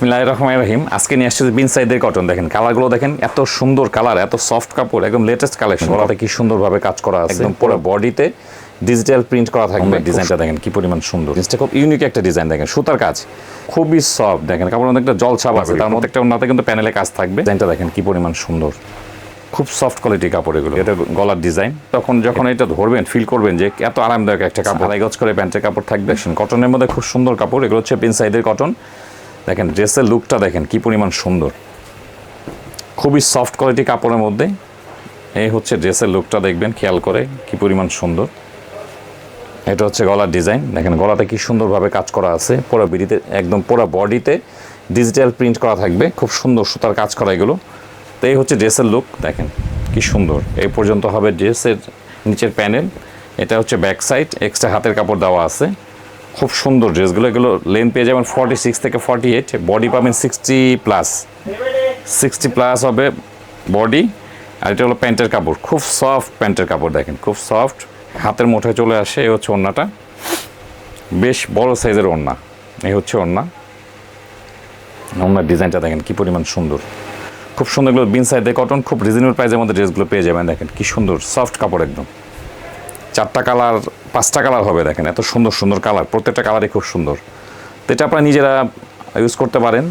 বিসমিল্লাহ রহমান রহিম। আজকে নিয়ে আসছে বিন সাইদের কটন দেখেন কালারগুলো দেখেন এত সুন্দর কালার এত সফট কাপড় একদম লেটেস্ট কালেকশন ওরাতে কি সুন্দরভাবে কাজ করা আছে। একদম পুরো বডিতে ডিজিটাল প্রিন্ট করা থাকবে। ডিজাইনটা দেখেন কি পরিমাণ সুন্দর। জিনিসটা খুব ইউনিক একটা ডিজাইন দেখেন সুতার কাজ। খুবই সফট দেখেন কাপড় মধ্যে একটা জল ছাপ আছে তার মধ্যে একটা ওনাতে কিন্তু প্যানেলে কাজ থাকবে। ডিজাইনটা দেখেন কি পরিমাণ সুন্দর। খুব সফট কোয়ালিটি কাপড় এগুলো। এটা গলার ডিজাইন তখন যখন এটা ধরবেন ফিল করবেন যে এত আরামদায়ক একটা কাপড়। আড়াই গজ করে প্যান্টের কাপড় থাকবে। কটনের মধ্যে খুব সুন্দর কাপড়। এগুলো হচ্ছে পিন সাইডের কটন দেখেন, ড্রেসের লুকটা দেখেন, কি পরিমাণ সুন্দর। খুবই সফট কোয়ালিটি কাপড়ের মধ্যে। এই হচ্ছে ড্রেসের লুকটা দেখবেন, খেয়াল করে কি পরিমাণ সুন্দর। এটা হচ্ছে গলার ডিজাইন দেখেন, গলাতে কি সুন্দরভাবে কাজ করা আছে। পুরো বিডিতে একদম পুরো বডিতে ডিজিটাল প্রিন্ট করা থাকবে। খুব সুন্দর সুতার কাজ করা এগুলো। তো এই হচ্ছে ড্রেসের লুক দেখেন, কি সুন্দর। এই পর্যন্ত হবে ড্রেসের নিচের প্যানেল এটা হচ্ছে ব্যাক সাইড এক্সট্রা হাতের কাপড় দেওয়া আছে। খুব সুন্দর ড্রেসগুলো এগুলো লেন পেয়ে যাবেন ফর্টি সিক্স থেকে ফর্টি এইট বডি পাবেন সিক্সটি প্লাস সিক্সটি প্লাস হবে বডি আর এটা হলো প্যান্টের কাপড়। খুব সফট প্যান্টের কাপড় দেখেন, খুব সফট হাতের মুঠে চলে আসে, এই হচ্ছে ওড়নাটা। বেশ বড় সাইজের ওড়না, এই হচ্ছে ওড়না। ওড়নার ডিজাইনটা দেখেন কি পরিমাণ সুন্দর। খুব সুন্দর এগুলো বিন সাইডে কটন খুব রিজনেবল প্রাইসের মধ্যে ড্রেসগুলো পেয়ে যাবেন, দেখেন কি সুন্দর সফট কাপড় একদম। চারটা কালার, পাঁচটা কালার হবে দেখেন, এত সুন্দর সুন্দর কালার, প্রত্যেকটা কালারই খুব সুন্দর। তো এটা আপনারা নিজেরা ইউজ করতে পারেন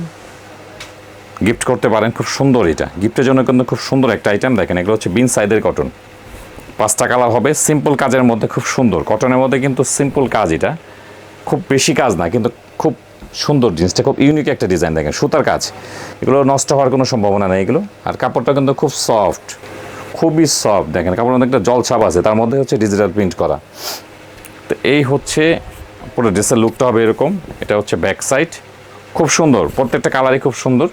গিফট করতে পারেন, খুব সুন্দর এটা। গিফটের জন্য কিন্তু খুব সুন্দর একটা আইটেম দেখেন, এগুলো হচ্ছে বিন সাইডের কটন পাঁচটা কালার হবে সিম্পল কাজের মধ্যে খুব সুন্দর। কটনের মধ্যে কিন্তু সিম্পল কাজ এটা। খুব বেশি কাজ না, কিন্তু খুব সুন্দর জিনিসটা, খুব ইউনিক একটা ডিজাইন দেখেন, সুতার কাজ। এগুলো নষ্ট হওয়ার কোনো সম্ভাবনা নেই এগুলো। আর কাপড়টা কিন্তু খুব সফট খুবই সফট। দেখেন, কাপড়ের মধ্যে একটা জল ছাপ আছে, তার মধ্যে হচ্ছে ডিজিটাল প্রিন্ট করা। তো এই হচ্ছে পুরো ড্রেসের লুকটা হবে এরকম। এটা হচ্ছে ব্যাক সাইড খুব সুন্দর, প্রত্যেকটা কালারই খুব সুন্দর।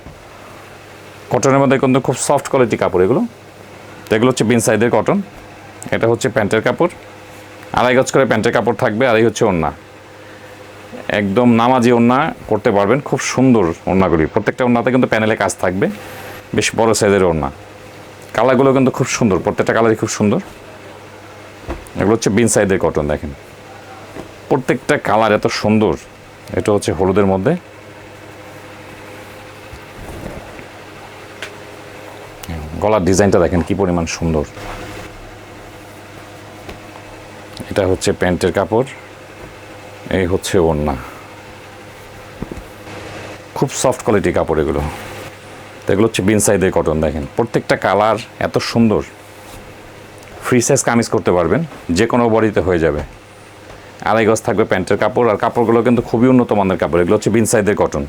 কটনের মধ্যে কিন্তু খুব সফট কোয়ালিটি কাপড় এগুলো। তো এগুলো হচ্ছে বিন সাইডের কটন এটা হচ্ছে প্যান্টের কাপড়। আড়াই গজ করে প্যান্টের কাপড় থাকবে, আর এই হচ্ছে ওড়না। একদম নামাজি ওড়না করতে পারবেন, খুব সুন্দর ওড়নাগুলি। প্রত্যেকটা ওড়নাতে কিন্তু প্যানেলে কাজ থাকবে। বেশ বড় সাইজের ওড়না। কালারগুলো কিন্তু খুব সুন্দর, প্রত্যেকটা কালারই খুব সুন্দর। এগুলো হচ্ছে বিন সাইডের কটন দেখেন। প্রত্যেকটা কালার এত সুন্দর, এটা হচ্ছে হলুদের মধ্যে। গলার ডিজাইনটা দেখেন কি পরিমাণ সুন্দর। এটা হচ্ছে প্যান্টের কাপড়, এই হচ্ছে ওড়না। খুব সফট কোয়ালিটি কাপড় এগুলো। তো এগুলো হচ্ছে বিন সাইডের কটন, দেখেন। প্রত্যেকটা কালার এত সুন্দর। ফ্রি সাইজ কামিজ করতে পারবেন যে কোনো বডিতে হয়ে যাবে। আড়াই গজ থাকবে প্যান্টের কাপড়, আর কাপড়গুলো কিন্তু খুবই উন্নত মানের কাপড়। এগুলো হচ্ছে বিন সাইডের কটন।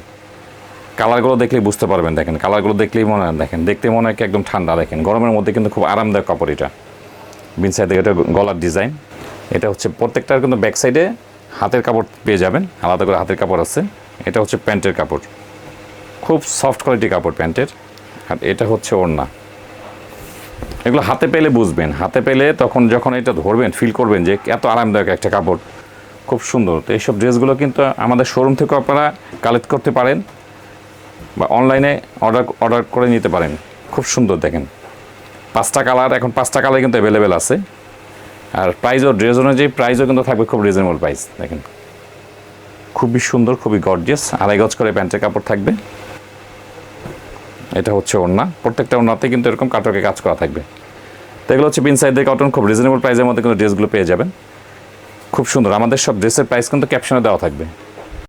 কালারগুলো দেখলেই বুঝতে পারবেন, দেখেন। কালারগুলো দেখলেই মনে হয়, দেখেন। দেখতে মনে হয় একদম ঠান্ডা, দেখেন। গরমের মধ্যে কিন্তু খুব আরামদায়ক কাপড় এটা। বিন সাইডে এটা গলার ডিজাইন। এটা হচ্ছে প্রত্যেকটার কিন্তু ব্যাক সাইডে হাতের কাপড় পেয়ে যাবেন। আলাদা করে হাতের কাপড় আছে। এটা হচ্ছে প্যান্টের কাপড়। খুব সফট কোয়ালিটি কাপড় প্যান্টের। আর এটা হচ্ছে ওড়না। এগুলো হাতে পেলে বুঝবেন। হাতে পেলে তখন যখন এটা ধরবেন ফিল করবেন যে এত আরামদায়ক একটা কাপড়। খুব সুন্দর। তো এইসব ড্রেসগুলো কিন্তু আমাদের শোরুম থেকেও আপনারা কালেক্ট করতে পারেন বা অনলাইনে অর্ডার অর্ডার করে নিতে পারেন। খুব সুন্দর দেখেন। পাঁচটা কালার, এখন পাঁচটা কালার কিন্তু অ্যাভেলেবেল আছে। আর প্রাইজও ড্রেস অনুযায়ী প্রাইজও কিন্তু থাকবে খুব রিজনেবল প্রাইস দেখেন। খুবই সুন্দর, খুবই গর্জিয়াস আড়াই গজ করে প্যান্টের কাপড় থাকবে। এটা হচ্ছে ওড়না। প্রত্যেকটা ওড়নাতে কিন্তু এরকম কাটকে কাজ করা থাকবে। তো এগুলো হচ্ছে বিন সাইডের কটন খুব রিজনেবল প্রাইসের মধ্যে কিন্তু ড্রেসগুলো পেয়ে যাবেন। খুব সুন্দর। আমাদের সব ড্রেসের প্রাইস কিন্তু ক্যাপশনে দেওয়া থাকবে।